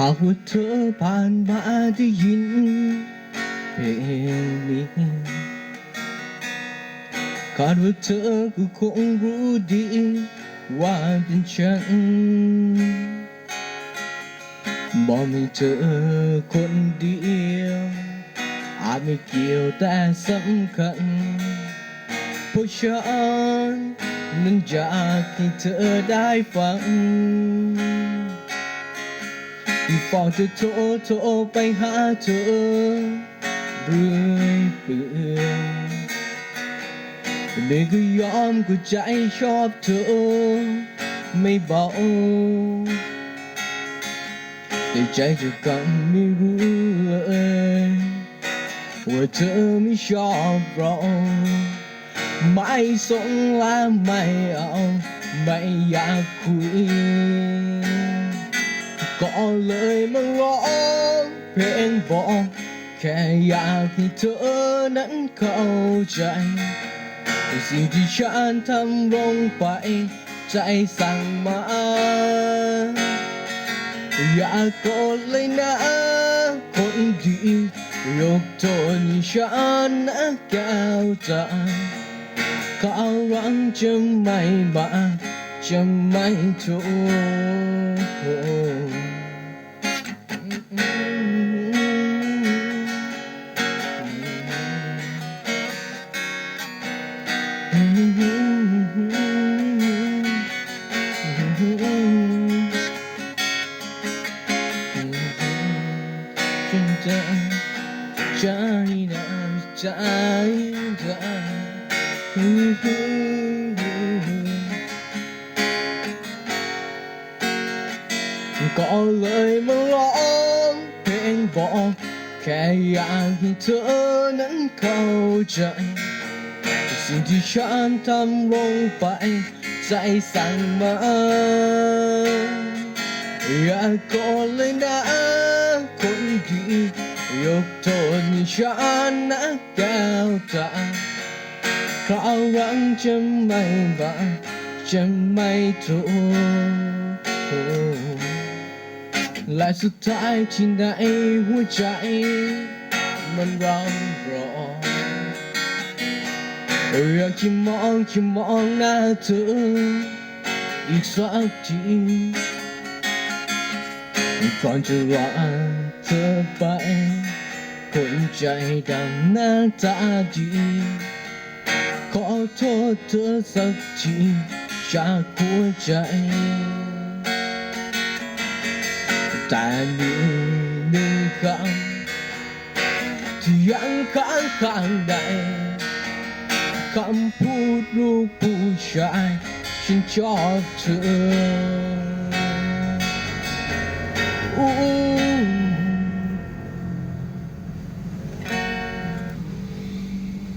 หากว่าเธอผ่านมาได้ยินเพลงนี้คาดว่าเธอก็คงรู้ดี ว่าเป็นฉันบอกไม่เจอคนเดียว อาจไม่เกี่ยวแต่สำคัญเพราะฉันนั้นอยากให้เธอได้ฟัง ฟองจะโทรโทรไปหาเธอเรื่อยเปื่อยเลยก็ยอมก็ใจชอบเธอ ไม่เบาแต่ใจจะกำไม่รู้เลยว่าเธอไม่ชอบเราไม่สงและไม่เอา ไม่อยากคุย ก็เลยมาร้องเพลงบอกแค่อยากให้เธอนั้นเข้าใจในสิ่งที่ฉันทำลงไป ใจสั่งมา อยาโกรธเลยนะ คนดียกโทษให้ฉันนะแก้วใจข้าวรังจะไม่บาจะไม่ทุกข์ จนใจใจนะใจใจก็เลยมาร้องเพลงบอกแค่อยากให้เธอนั้นเข้าใจสิ่งที่ฉันทำลงไปใจสั่งมา อย่าโกรธเลยนะคนดียกโทษฉันนะแก้วตาคราวหลังจะไม่บาจะไม่ทุกข์และสุดท้ายที่ในหัวใจ มันร้องร้องอยากจะมองจะมองหน้าเธออีกสักที ก่อนจะลาเธอไป คนใจดำหน้าตาดี ขอโทษเธอสักทีจากหัวใจ แต่มีหนึ่งคำที่ยังค้างข้างในคำพูดลูกผู้ชาย ฉันชอบเธอ อู้